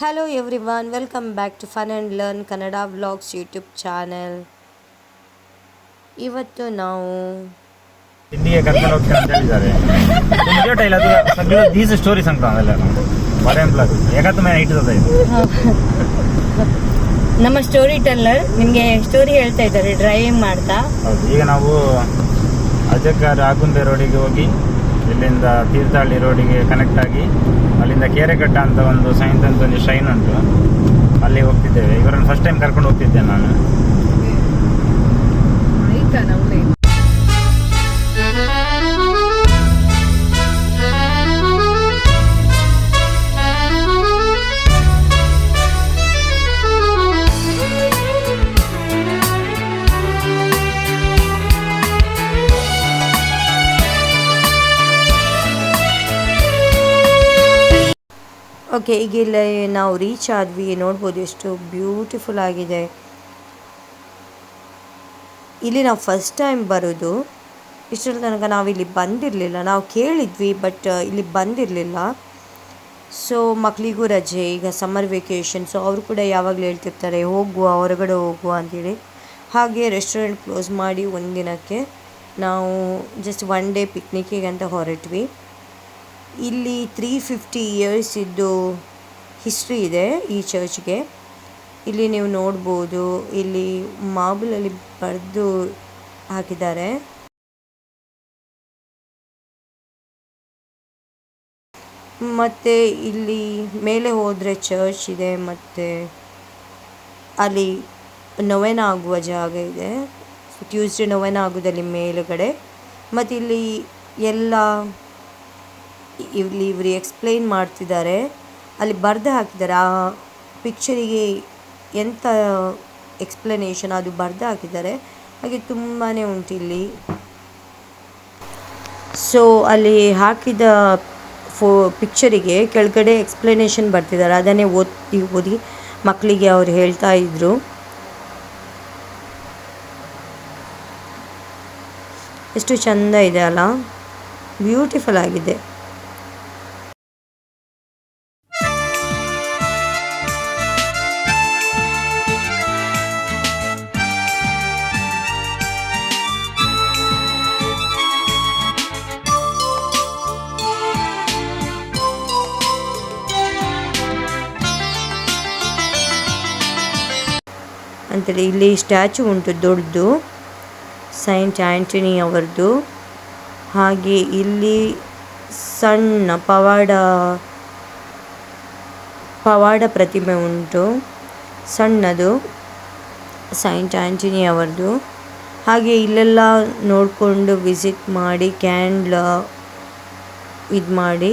Hello everyone welcome back to fun and learn Kannada vlogs YouTube channel ಇವತ್ತು ನಾವು ತಿಂಡಿಗೆ ಅಂತ ನಿಜ ದೀಸ್ ಸ್ಟೋರೀಸ್ ಅಂತ ಅವೆಲ್ಲ. ಬ್ಲಾಗ್ ನಮ್ಮ ಸ್ಟೋರಿ ಟೆಲ್ಲರ್ ನಿಮಗೆ ಸ್ಟೋರಿ ಹೇಳ್ತಾ ಇದ್ದಾರೆ ಡ್ರೈವಿಂಗ್ ಮಾಡ್ತಾ. ಈಗ ನಾವು ಅಜಕ್ಕಾರ ರಾಗುಂದೆ ರೋಡಿಗೆ ಹೋಗಿ ಇಲ್ಲಿಂದ ತೀರ್ಥಹಳ್ಳಿ ರೋಡಿಗೆ ಕನೆಕ್ಟ್ ಆಗಿ ಅಲ್ಲಿಂದ ಕೇರೆಕಟ್ಟ ಅಂತ ಒಂದು ಸೈನ್ಸ್ ಅಂತ ಒಂದು ಶೈನ್ ಉಂಟು. ಅಲ್ಲಿ ಹೋಗ್ತಿದ್ದೇವೆ. ಇವರನ್ನು ಫಸ್ಟ್ ಟೈಮ್ ಕರ್ಕೊಂಡು ಹೋಗ್ತಿದ್ದೆ ನಾನು. ಓಕೆ ಈಗ ಇಲ್ಲಿ ನಾವು ರೀಚ್ ಆದ್ವಿ, ನೋಡ್ಬೋದು ಎಷ್ಟು ಬ್ಯೂಟಿಫುಲ್ ಆಗಿದೆ. ಇಲ್ಲಿ ನಾವು ಫಸ್ಟ್ ಟೈಮ್ ಬರೋದು ಇಷ್ಟರ ತನಕ ನಾವು ಇಲ್ಲಿ ಬಂದಿರಲಿಲ್ಲ. ನಾವು ಕೇಳಿದ್ವಿ ಬಟ್ ಇಲ್ಲಿ ಬಂದಿರಲಿಲ್ಲ. ಸೊ ಮಕ್ಕಳಿಗೂ ರಜೆ, ಈಗ ಸಮ್ಮರ್ ವೆಕೇಷನ್ ಸೊ ಅವರು ಕೂಡ ಯಾವಾಗಲೂ ಹೇಳ್ತಿರ್ತಾರೆ, ಹೋಗುವ, ಹೊರಗಡೆ ಹೋಗುವ ಅಂತೇಳಿ ಹಾಗೆ ರೆಸ್ಟೋರೆಂಟ್ ಕ್ಲೋಸ್ ಮಾಡಿ ಒಂದು ದಿನಕ್ಕೆ ನಾವು ಜಸ್ಟ್ ಒನ್ ಡೇ ಪಿಕ್ನಿಕ್ಕಿಗೆ ಅಂತ ಹೊರಟ್ವಿ. ಇಲ್ಲಿ ತ್ರೀ ಫಿಫ್ಟಿ ಇಯರ್ಸ್ ಇದ್ದು ಹಿಸ್ಟ್ರಿ ಇದೆ ಈ ಚರ್ಚ್ಗೆ ಇಲ್ಲಿ ನೀವು ನೋಡ್ಬೋದು, ಇಲ್ಲಿ ಮಾರ್ಬಲಲ್ಲಿ ಬರೆದು ಹಾಕಿದ್ದಾರೆ. ಮತ್ತು ಇಲ್ಲಿ ಮೇಲೆ ಹೋದರೆ ಚರ್ಚ್ ಇದೆ, ಮತ್ತು ಅಲ್ಲಿ ನೊವೆನ ಆಗುವ ಜಾಗ ಇದೆ. ಟ್ಯೂಸ್ಡೇ ನೊವೆನ ಆಗೋದಲ್ಲಿ ಮೇಲುಗಡೆ. ಮತ್ತು ಇಲ್ಲಿ ಎಲ್ಲ ಇಲ್ಲಿ ಇವರು ಎಕ್ಸ್ಪ್ಲೈನ್ ಮಾಡ್ತಿದ್ದಾರೆ. ಅಲ್ಲಿ ಬರೆದು ಹಾಕಿದ್ದಾರೆ. ಆ ಪಿಕ್ಚರಿಗೆ ಎಂಥ ಎಕ್ಸ್ಪ್ಲನೇಷನ್ ಅದು ಬರೆದು ಹಾಕಿದ್ದಾರೆ. ಹಾಗೆ ತುಂಬಾ ಉಂಟು ಇಲ್ಲಿ. ಸೊ ಅಲ್ಲಿ ಹಾಕಿದ ಫೋ ಪಿಕ್ಚರಿಗೆ ಕೆಳಗಡೆ ಎಕ್ಸ್ಪ್ಲನೇಷನ್ ಬರ್ತಿದ್ದಾರೆ. ಅದನ್ನೇ ಓದಿ ಓದಿ ಮಕ್ಕಳಿಗೆ ಅವ್ರು ಹೇಳ್ತಾ ಇದ್ರು. ಎಷ್ಟು ಚಂದ ಇದೆ ಅಲ್ಲ. ಬ್ಯೂಟಿಫುಲ್ ಆಗಿದೆ. ಅಂತೇಳಿ ಇಲ್ಲಿ ಸ್ಟ್ಯಾಚು ಉಂಟು ದೊಡ್ಡದು. ಸೈಂಟ್ ಆ್ಯಂಟನಿ ಅವರದು. ಹಾಗೆ ಇಲ್ಲಿ ಸಣ್ಣ ಪವಾಡ ಪವಾಡ ಪ್ರತಿಮೆ ಉಂಟು. ಸಣ್ಣದು ಸೈಂಟ್ ಆ್ಯಂಟನಿ ಅವರದು. ಹಾಗೆ ಇಲ್ಲೆಲ್ಲ ನೋಡಿಕೊಂಡು ವಿಸಿಟ್ ಮಾಡಿ, ಕ್ಯಾಂಡ್ಲ ಇದು ಮಾಡಿ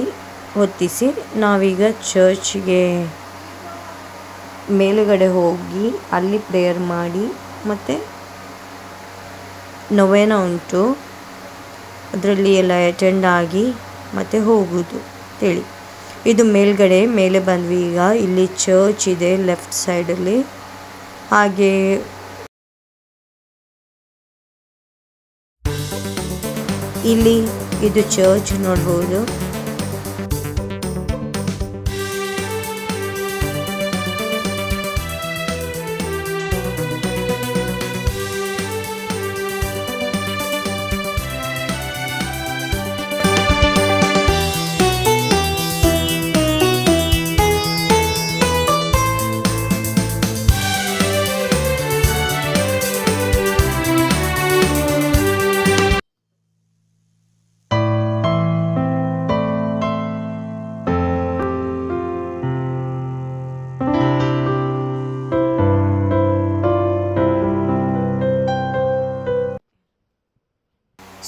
ಹೊತ್ತಿಸಿ ನಾವೀಗ ಚರ್ಚ್ಗೆ ಮೇಲುಗಡೆ ಹೋಗಿ ಅಲ್ಲಿ ಪ್ರೇಯರ್ ಮಾಡಿ, ಮತ್ತು ನೊವೇನ ಉಂಟು. ಅದರಲ್ಲಿ ಎಲ್ಲ ಅಟೆಂಡ್ ಆಗಿ ಮತ್ತು ಹೋಗುವುದು ಹೇಳಿ. ಇದು ಮೇಲ್ಗಡೆ, ಮೇಲೆ ಬಂದ್ವಿ ಈಗ. ಇಲ್ಲಿ ಚರ್ಚ್ ಇದೆ ಲೆಫ್ಟ್ ಸೈಡಲ್ಲಿ ಹಾಗೆ ಇಲ್ಲಿ ಇದು ಚರ್ಚ್ ನೋಡ್ಬೋದು.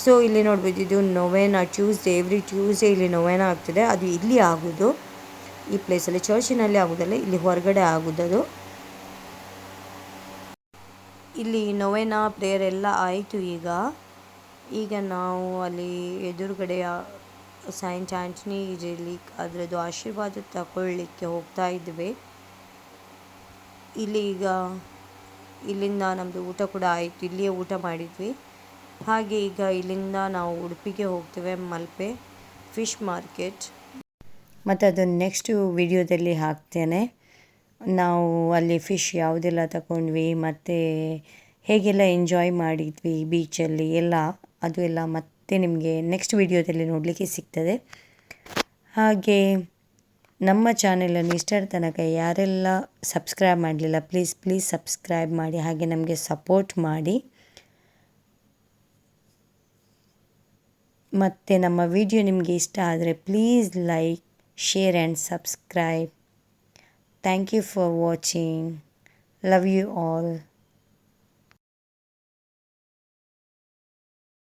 ಸೊ ಇಲ್ಲಿ ನೋಡ್ಬೋದು ಇದು ನೊವೇನ ಟ್ಯೂಸ್ಡೇ ಎವ್ರಿ ಟ್ಯೂಸ್ಡೇ ಇಲ್ಲಿ ನೊವೇನ ಆಗ್ತದೆ. ಅದು ಇಲ್ಲಿ ಆಗೋದು. ಈ ಪ್ಲೇಸಲ್ಲಿ ಚರ್ಚಿನಲ್ಲಿ ಆಗೋದಲ್ಲ, ಇಲ್ಲಿ ಹೊರಗಡೆ ಆಗೋದದು. ಇಲ್ಲಿ ನೊವೇನ ಪ್ರೇಯರ್ ಎಲ್ಲ ಆಯಿತು ಈಗ. ಈಗ ನಾವು ಅಲ್ಲಿ ಎದುರುಗಡೆ ಸೈಂಟ್ ಆಂಟನಿ ಇಲ್ಲಿ ಅದರದ್ದು ಆಶೀರ್ವಾದ ತಗೊಳ್ಳಿಕ್ಕೆ ಹೋಗ್ತಾ ಇದ್ವಿ. ಇಲ್ಲಿ ಈಗ, ಇಲ್ಲಿಂದ ನಮ್ಮದು ಊಟ ಕೂಡ ಆಯಿತು. ಇಲ್ಲಿಯೇ ಊಟ ಮಾಡಿದ್ವಿ. ಹಾಗೆ ಈಗ ಇಲ್ಲಿಂದ ನಾವು ಉಡುಪಿಗೆ ಹೋಗ್ತೇವೆ, ಮಲ್ಪೆ ಫಿಶ್ ಮಾರ್ಕೆಟ್. ಮತ್ತು ಅದನ್ನು ನೆಕ್ಸ್ಟು ವಿಡಿಯೋದಲ್ಲಿ ಹಾಕ್ತೇನೆ. ನಾವು ಅಲ್ಲಿ ಫಿಶ್ ಯಾವುದೆಲ್ಲ ತಗೊಂಡ್ವಿ ಮತ್ತು ಹೇಗೆಲ್ಲ ಎಂಜಾಯ್ ಮಾಡಿದ್ವಿ ಬೀಚಲ್ಲಿ ಎಲ್ಲ, ಅದು ಎಲ್ಲ ಮತ್ತೆ ನಿಮಗೆ ನೆಕ್ಸ್ಟ್ ವಿಡಿಯೋದಲ್ಲಿ ನೋಡಲಿಕ್ಕೆ ಸಿಗ್ತದೆ. ಹಾಗೆ ನಮ್ಮ ಚಾನೆಲನ್ನು ಇಷ್ಟರ ತನಕ ಯಾರೆಲ್ಲ ಸಬ್ಸ್ಕ್ರೈಬ್ ಮಾಡಲಿಲ್ಲ ಪ್ಲೀಸ್ ಪ್ಲೀಸ್ ಸಬ್ಸ್ಕ್ರೈಬ್ ಮಾಡಿ, ಹಾಗೆ ನಮಗೆ ಸಪೋರ್ಟ್ ಮಾಡಿ. ಮತ್ತು ನಮ್ಮ ವಿಡಿಯೋ ನಿಮಗೆ ಇಷ್ಟ ಆದರೆ please like share and subscribe thank you for watching love you all